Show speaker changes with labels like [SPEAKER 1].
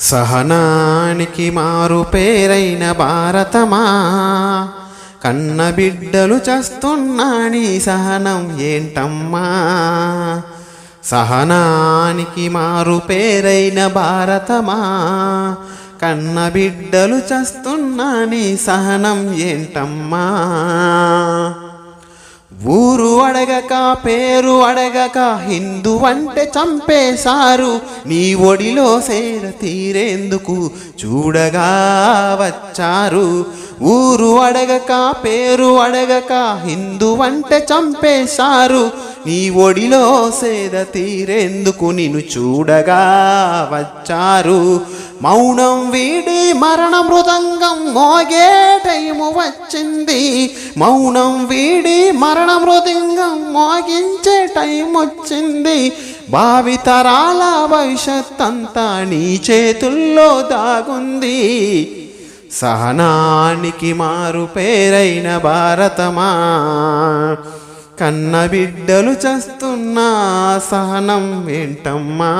[SPEAKER 1] సహనానికి మారు పేరైన భారతమా? కన్న బిడ్డలు చేస్తున్నా నీ సహనం ఏంటమ్మా? సహనానికి మారు పేరైన భారతమా? కన్న బిడ్డలు చేస్తున్నా నీ సహనం ఏంటమ్మా? ఊరు అడగక పేరు అడగక హిందూ అంటే చంపేశారు నీ ఒడిలో సేర తీరేందుకు చూడగా వచ్చారు. ఊరు అడగక పేరు అడగక హిందూ అంటే చంపేశారు నీ ఒడిలో సేద తీరేందుకు నిన్ను చూడగా వచ్చారు. మౌనం వీడి మరణ మృదంగం మోగే టైము వచ్చింది మౌనం వీడి మరణ మృదంగం మోగించే టైం వచ్చింది భావితరాల భవిష్యత్ అంతా నీ చేతుల్లో దాగుంది సహనానికి మారు పేరైన భారతమా కన్న బిడ్డలు చేస్తున్నా సహనం ఏంటమ్మా